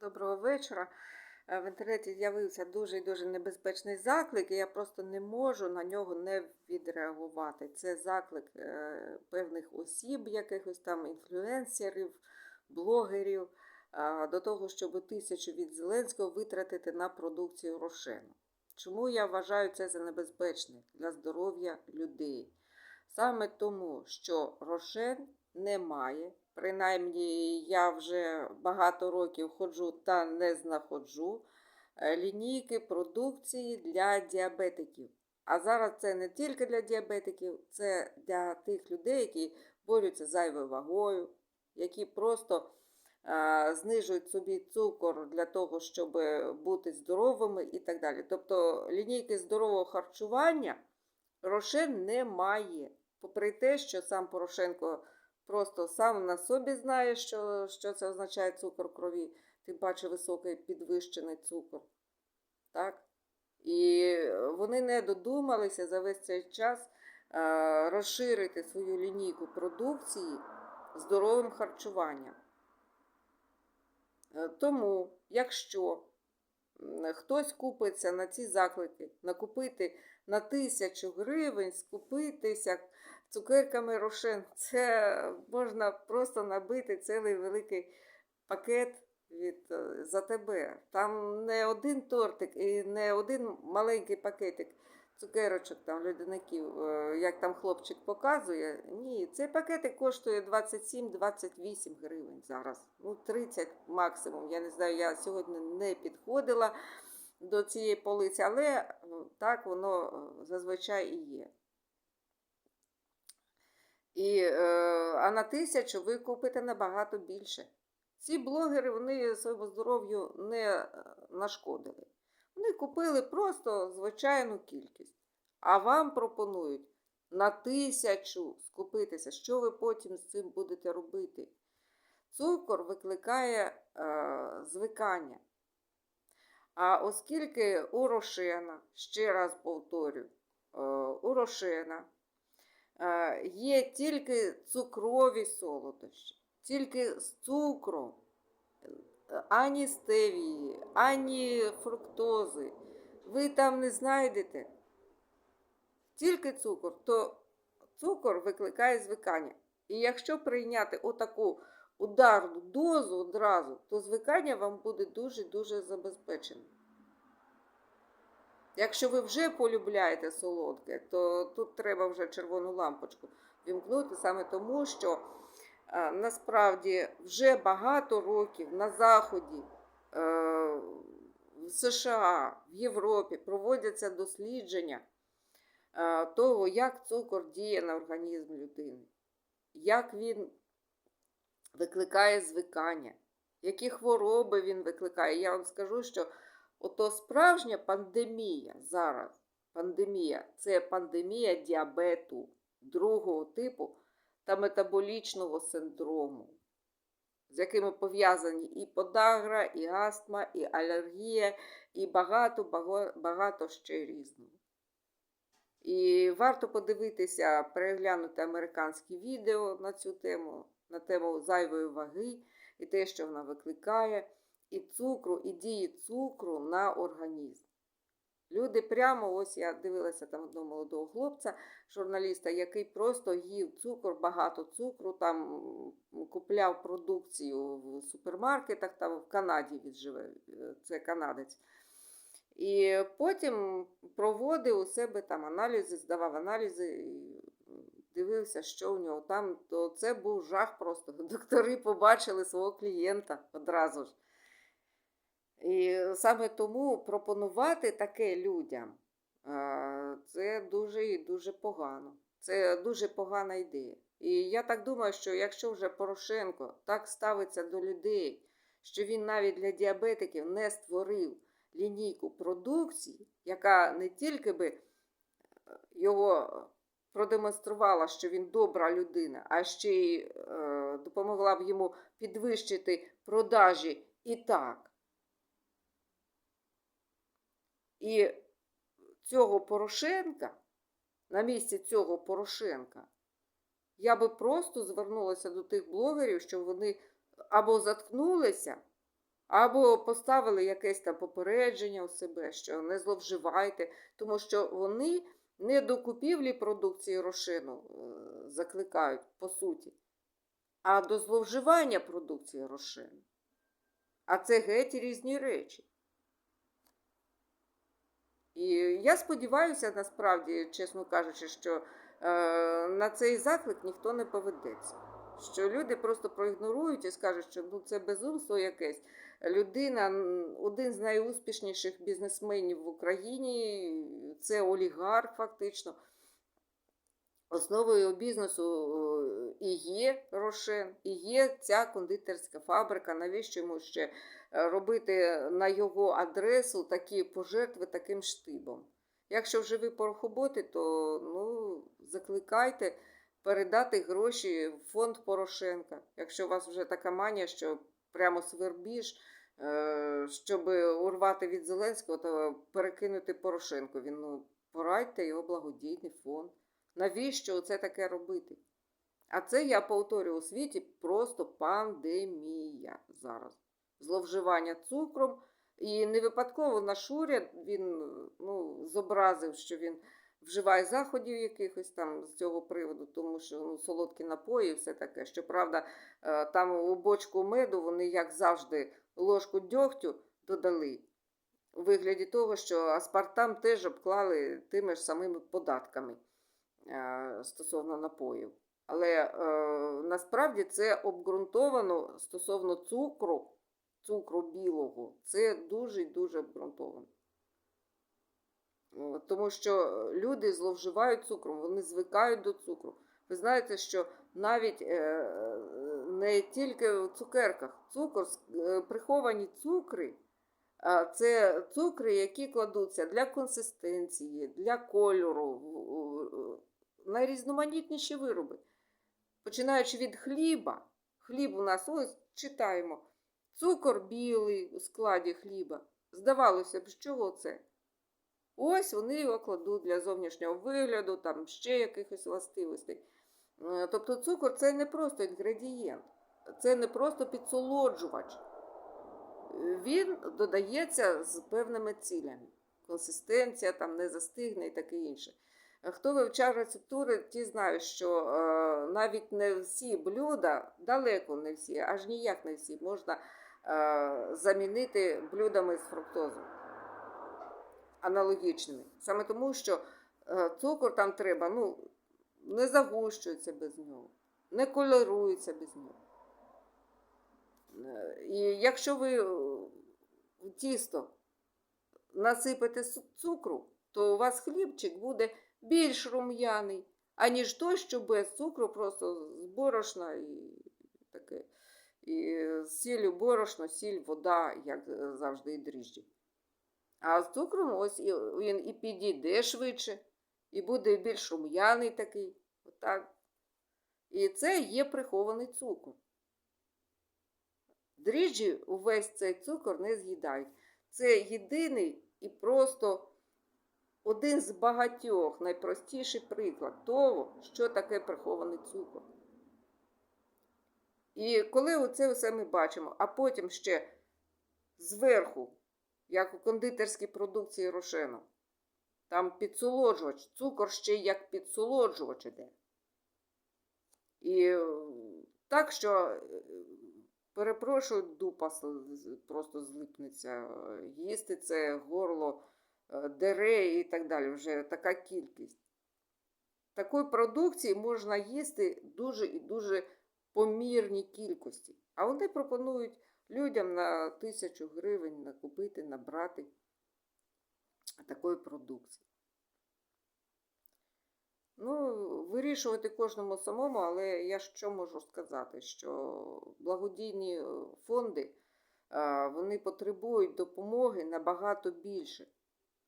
Доброго вечора. Е, В інтернеті з'явився дуже і дуже небезпечний заклик, і я просто не можу на нього не відреагувати. Це заклик е, певних осіб, якихось там інфлюенсерів, блогерів, е, до того, щоб тисячу від Зеленського витратити на продукцію Рошену. Чому я вважаю це за небезпечне для здоров'я людей? Саме тому, що Рошен не має, принаймні я вже багато років ходжу та не знаходжу е, лінійки продукції для діабетиків. А зараз це не тільки для діабетиків, це для тих людей, які борються з зайвою вагою, які просто е, знижують собі цукор для того, щоб бути здоровими і так далі. Тобто лінійки здорового харчування Рошен не має. Попри те, що сам Порошенко просто сам на собі знає, що, що це означає цукор в крові, тим паче високий підвищений цукор. Так? І вони не додумалися за весь цей час е, розширити свою лінійку продукції здоровим харчуванням. Е, Тому, якщо хтось купиться на ці заклики, накупити на тисячу гривень, скупитися цукерками рошен, це можна просто набити цілий великий пакет від е, за тебе. Там не один тортик і не один маленький пакетик цукерочок, там льодяників, е, як там хлопчик показує. Ні, цей пакетик коштує 27-28 гривень зараз. Ну, 30 максимум. Я не знаю, я сьогодні не підходила до цієї полиці, але ну, так воно е, зазвичай і є. І, е, а на тисячу ви купите набагато більше. Ці блогери вони своєму здоров'ю не е, нашкодили. Вони купили просто звичайну кількість. А вам пропонують на тисячу скупитися. Що ви потім з цим будете робити? Цукор викликає е, звикання. А оскільки у ще раз повторю, е, у Рошена є тільки цукрові солодощі, тільки з цукром, е, ані стевії, ані фруктози, ви там не знайдете. Тільки цукор, то цукор викликає звикання. І якщо прийняти отаку ударну дозу одразу, то звикання вам буде дуже-дуже забезпечене. Якщо ви вже полюбляєте солодке, то тут треба вже червону лампочку вімкнути саме тому, що е, насправді вже багато років на Заході, е, в США, в Європі проводяться дослідження е, того, як цукор діє на організм людини, як він викликає звикання, які хвороби він викликає. Я вам скажу, що ото справжня пандемія зараз, пандемія це пандемія діабету другого типу та метаболічного синдрому, з якими пов'язані і подагра, і астма, і алергія, і багато, багато, ще різного. І варто подивитися, переглянути американські відео на цю тему, на тему зайвої ваги і те, що вона викликає, і цукру, і дії цукру на організм. Люди прямо, ось я дивилася там одного молодого хлопця, журналіста, який просто їв цукор, багато цукру, там купляв продукцію в супермаркетах, там в Канаді він е, це канадець. І потім проводив у себе там аналізи, здавав аналізи, дивився, що у нього там. То це був жах просто. Доктори побачили свого клієнта одразу ж. І саме тому пропонувати таке людям е, це дуже і дуже погано. Це дуже погана ідея. І я так думаю, що якщо вже Порошенко так ставиться до людей, що він навіть для діабетиків не створив лінійку продукції, яка не тільки би е, його продемонструвала, що він добра людина, а ще й е, допомогла б йому підвищити продажі і так. І цього Порошенка, на місці цього Порошенка, я би просто звернулася до тих блогерів, щоб вони або заткнулися, Або поставили якесь там попередження у себе, що не зловживайте, тому що вони не до купівлі продукції Рошену е, закликають, по суті, а до зловживання продукції Рошену. А це геть різні речі. І я сподіваюся, насправді, чесно кажучи, що е, на цей заклик ніхто не поведеться. Що люди просто проігнорують і скажуть, що ну, це безумство якесь. Людина, один з найуспішніших бізнесменів в Україні, це олігарх, фактично. Основою бізнесу е, і є Рошен, і є ця кондитерська фабрика. Навіщо йому ще е, робити на його адресу такі пожертви таким штибом? Якщо вже ви порохоботи, то ну, закликайте передати гроші в фонд Порошенка. Якщо у вас вже така манія, що прямо свербіж, е, щоб урвати від Зеленського, то перекинути Порошенкові. Ну, порадьте його благодійний фонд. Навіщо це таке робити? А це, я повторюю, у світі просто пандемія зараз. Зловживання цукром. І не випадково наш уряд він ну, зобразив, що він вживає заходів якихось там з цього приводу, тому що ну, солодкі напої і все таке. Щоправда, е, там у бочку меду вони, як завжди, ложку дьогтю додали. У вигляді того, що аспартам теж обклали тими ж самими податками стосовно напоїв. Але е, насправді це обґрунтовано стосовно цукру, цукру білого. Це дуже дуже обґрунтовано. Тому що люди зловживають цукром, вони звикають до цукру. Ви знаєте, що навіть е, не тільки в цукерках, цукор, е, приховані цукри, а це цукри, які кладуться для консистенції, для кольору, найрізноманітніші вироби. Починаючи від хліба, хліб у нас, ось читаємо, цукор білий у складі хліба. Здавалося б, з чого це? Ось вони його кладуть для зовнішнього вигляду, там ще якихось властивостей. Е, Тобто цукор це не просто інгредієнт, це не просто підсолоджувач. Е, Він додається з певними цілями. Консистенція там не застигне і таке інше. Е, Хто вивчав рецептури, ті знають, що е, навіть не всі блюда, далеко не всі, аж ніяк не всі, можна е, замінити блюдами з фруктозою аналогічними. Саме тому, що е, цукор там треба, ну, не загущується без нього, не колорується без нього. Е, І якщо ви е, в тісто насипете цукру, то у вас хлібчик буде більш рум'яний, аніж той, що без цукру, просто з борошна і таке. І з сіллю борошно, сіль, вода, як завжди, і дріжджі. А з цукром ось він і підійде швидше, і буде більш рум'яний такий. Отак. І це є прихований цукор. Дріжджі увесь цей цукор не з'їдають. Це єдиний і просто один з багатьох найпростіший приклад того, що таке прихований цукор. І коли оце все ми бачимо, а потім ще зверху, як у кондитерській продукції Рошену, там підсолоджувач, цукор ще як підсолоджувач іде. І е, так, що, е, перепрошую, дупа просто злипнеться. Їсти це горло дере і так далі. Вже така кількість. Такої продукції можна їсти дуже і дуже помірні кількості. А вони пропонують людям на тисячу гривень накупити, набрати такої продукції. Ну, вирішувати кожному самому, але я що можу сказати, що благодійні фонди вони потребують допомоги набагато більше,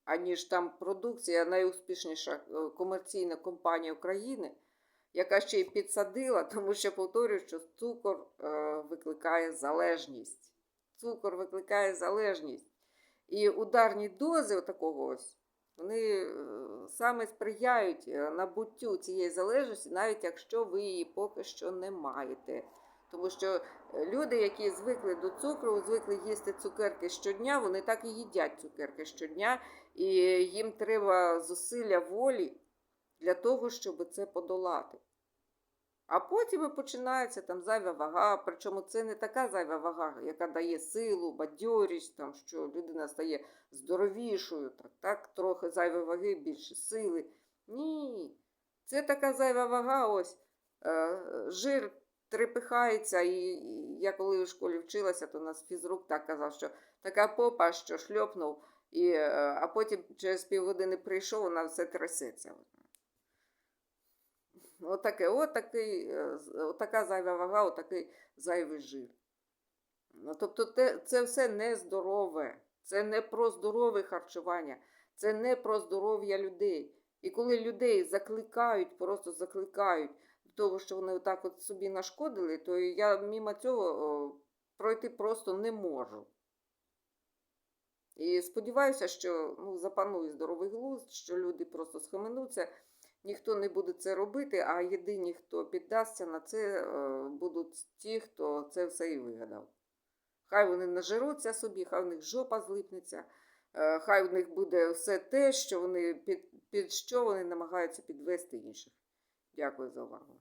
аніж там продукція найуспішніша е, комерційна компанія України, яка ще й підсадила, тому що повторюю, що цукор е, викликає залежність. Цукор викликає залежність. І ударні дози такого ось, вони е, саме сприяють набуттю цієї залежності, навіть якщо ви її поки що не маєте. Тому що е, люди, які звикли до цукру, звикли їсти цукерки щодня, вони так і їдять цукерки щодня, і їм треба зусилля волі для того, щоб це подолати. А потім і починається там зайва вага. Причому це не така зайва вага, яка дає силу, бадьорість, там, що людина стає здоровішою, так, так, трохи зайвої ваги, більше сили. Ні. Це така зайва вага, ось е, жир трепихається. І, я коли в школі вчилася, то у нас фізрук так казав, що така попа, що шльопнув, і, е, а потім через півгодини прийшов, вона все трясеться. Отаке, отакий, е, отака зайва вага, отакий зайвий жир. Ну, тобто те, це все нездорове. Це не про здорове харчування, це не про здоров'я людей. І коли людей закликають, просто закликають того, що вони отак от собі нашкодили, то я мимо цього пройти просто не можу. І сподіваюся, що ну, запанує здоровий глузд, що люди просто схаменуться, ніхто не буде це робити, а єдині, хто піддасться на це, е, будуть ті, хто це все і вигадав. Хай вони нажируться собі, хай в них жопа злипнеться, е, хай в них буде все те, що вони під, під що вони намагаються підвести інших. Дякую за увагу.